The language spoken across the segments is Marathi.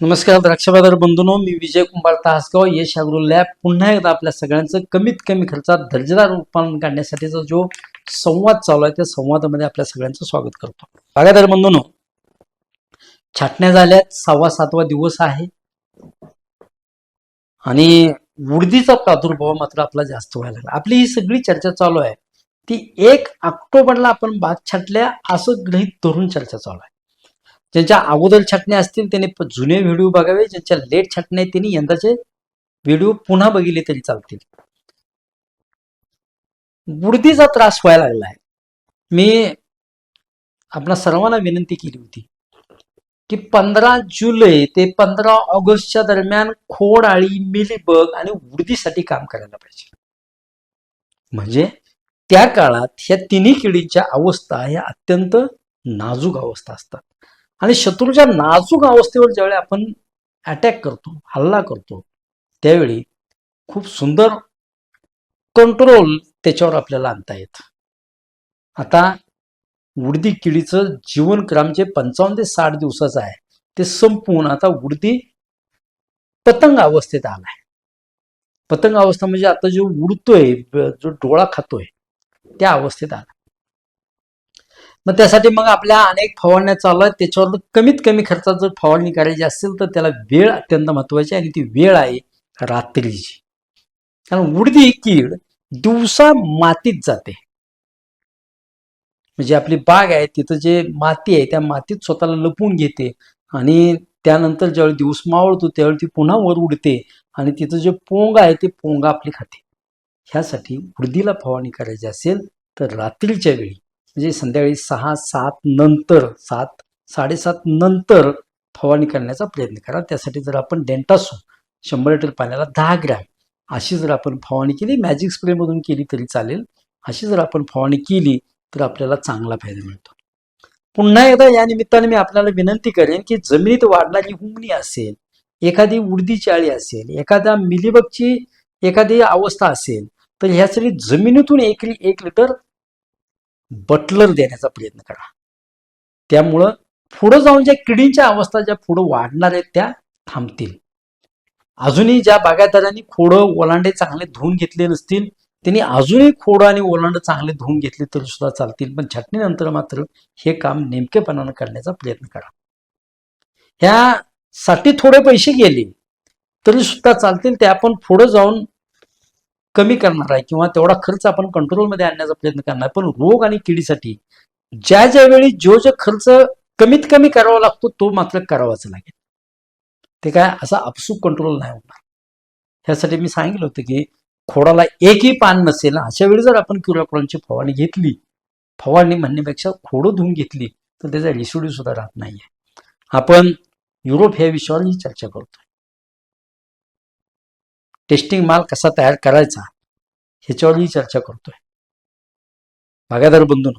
नमस्कार द्राक्षबाजार बंधूनो मी विजय कुंभार तासगाव यश अग्रो लॅब. पुन्हा एकदा आपल्या सगळ्यांचं कमीत कमी खर्चात दर्जेदार उत्पादन काढण्यासाठीचा जो संवाद चालू आहे त्या संवादामध्ये आपल्या सगळ्यांचं स्वागत करतो. बागादार बंधूनो छाटण्या झाल्यात सहावा सातवा दिवस आहे. आणि उडदीचा प्रादुर्भाव मात्र आपला जास्त व्हायला लागला. आपली ही सगळी चर्चा चालू आहे. ती एक ऑक्टोबरला आपण बाग छाटल्या असं गृहित धरून चर्चा चालू आहे. ज्यांच्या अगोदर छाटण्या असतील त्यांनी जुने व्हिडिओ बघावे. ज्यांच्या लेट छाटण्या आहेत त्यांनी यंदाचे व्हिडिओ पुन्हा बघितले तरी चालतील. बुडदीचा त्रास व्हायला लागला आहे. मी आपणा सर्वांना विनंती केली होती की पंधरा जुलै ते पंधरा ऑगस्टच्या दरम्यान खोड आळी मिलीबग आणि उडदीसाठी काम करायला पाहिजे. म्हणजे त्या काळात ह्या तिन्ही किडींच्या अवस्था ह्या अत्यंत नाजूक अवस्था असतात. आणि शत्रूच्या नाजूक अवस्थेवर ज्यावेळी आपण अटॅक करतो हल्ला करतो त्यावेळी खूप सुंदर कंट्रोल त्याच्यावर आपल्याला आणता येत. आता उडदी किडीचं जीवनक्रम जे पंचावन्न ते साठ दिवसाचं आहे ते संपवून आता उडदी पतंग अवस्थेत आलाय. पतंग अवस्था म्हणजे आता जो उडतोय जो डोळा खातोय त्या अवस्थेत आला. मग त्यासाठी मग आपल्या अनेक फवारण्या चालू आहेत. त्याच्यावर कमीत कमी खर्चात जर फवारणी करायची असेल तर त्याला वेळ अत्यंत महत्वाची आहे आणि ती वेळ आहे रात्रीची. कारण उडदी कीड दिवसा मातीत जाते. म्हणजे आपली बाग आहे तिथं जे माती आहे त्या मातीत स्वतःला लपून घेते आणि त्यानंतर ज्यावेळी दिवस मावळतो त्यावेळी ती पुन्हा वर उडते आणि तिथं जे पोंग आहे ते पोंगा आपली खाते. ह्यासाठी उडदीला फवारणी करायची असेल तर रात्रीच्या वेळी म्हणजे संध्याकाळी सहा सात नंतर सात साडेसात नंतर फवारणी करण्याचा प्रयत्न करा. त्यासाठी जर आपण डेंटासो शंभर लिटर पाण्याला दहा ग्रॅम अशी जर आपण फवारणी केली मॅजिक स्प्रेमधून केली तरी चालेल. अशी जर आपण फवारणी केली तर आपल्याला चांगला फायदा मिळतो. पुन्हा एकदा या निमित्ताने मी आपल्याला विनंती करेन की जमिनीत वाढणारी हुमणी असेल एखादी उडदीची चाळी असेल एखाद्या मिलीबगची एखादी अवस्था असेल तर ह्यासाठी जमिनीतून एक एक लिटर बटलर देण्याचा प्रयत्न करा. त्यामुळं पुढं जाऊन ज्या किडींच्या अवस्था ज्या पुढं वाढणार आहेत त्या थांबतील. अजूनही ज्या बागायतदारांनी खोडं ओलांडे चांगले धुवून घेतले नसतील त्यांनी अजूनही खोडं आणि ओलांड चांगले धुवून घेतले तरी सुद्धा चालतील. पण छाटणीनंतर मात्र हे काम नेमकेपणानं करण्याचा प्रयत्न करा. ह्यासाठी थोडे पैसे गेले तरी सुद्धा चालतील. ते आपण पुढे जाऊन कमी करणार आहे किंवा तेवढा खर्च आपण कंट्रोलमध्ये आणण्याचा प्रयत्न करणार पण रोग आणि किडीसाठी ज्या ज्या वेळी जो जो खर्च कमीत कमी करावा लागतो तो मात्र करावाच लागेल. ते काय असा अपसूक कंट्रोल नाही होणार. ह्यासाठी मी सांगितलं होतं की खोडाला एकही पान नसेल अशा वेळी जर आपण क्युराक्रॉनची फवारणी घेतली फवारणी म्हणण्यापेक्षा खोडं धुवून घेतली तर त्याचा रेसिड्यू सुद्धा राहत नाहीये. आपण युरोप ह्या विषयावर ही चर्चा करतोय. टेस्टिंग माल कसा तयार करायचा ह्याच्यावरही चर्चा करतोय. बागायदार बंधून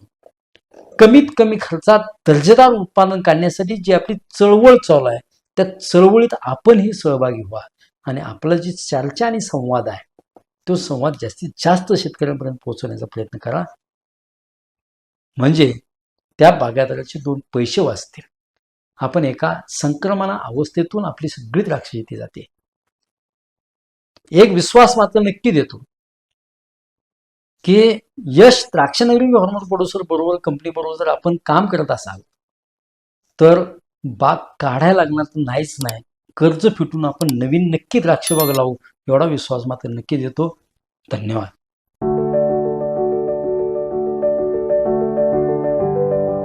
कमीत कमी खर्चात दर्जेदार उत्पादन काढण्यासाठी जी आपली चळवळ चालू आहे त्या चळवळीत आपणही सहभागी व्हा आणि आपला जी चर्चा आणि संवाद आहे तो संवाद जास्तीत जास्त शेतकऱ्यांपर्यंत पोहोचवण्याचा प्रयत्न करा. म्हणजे त्या बागायतदाराचे दोन पैसे वाचतील. आपण एका संक्रमणा अवस्थेतून आपली सगळी द्राक्ष येते जाते. एक विश्वास मात्र नक्की देतो. की यश द्राक्षनगरी हॉर्मोन प्रोड्युसर बरोबर कंपनी बरोबर जर आपण काम करत असाल तर बाग काढायला लागणार तर नाहीच नाही. कर्ज फिटून आपण नवीन नक्की द्राक्ष बाग लावू एवढा विश्वास मात्र नक्की देतो. धन्यवाद.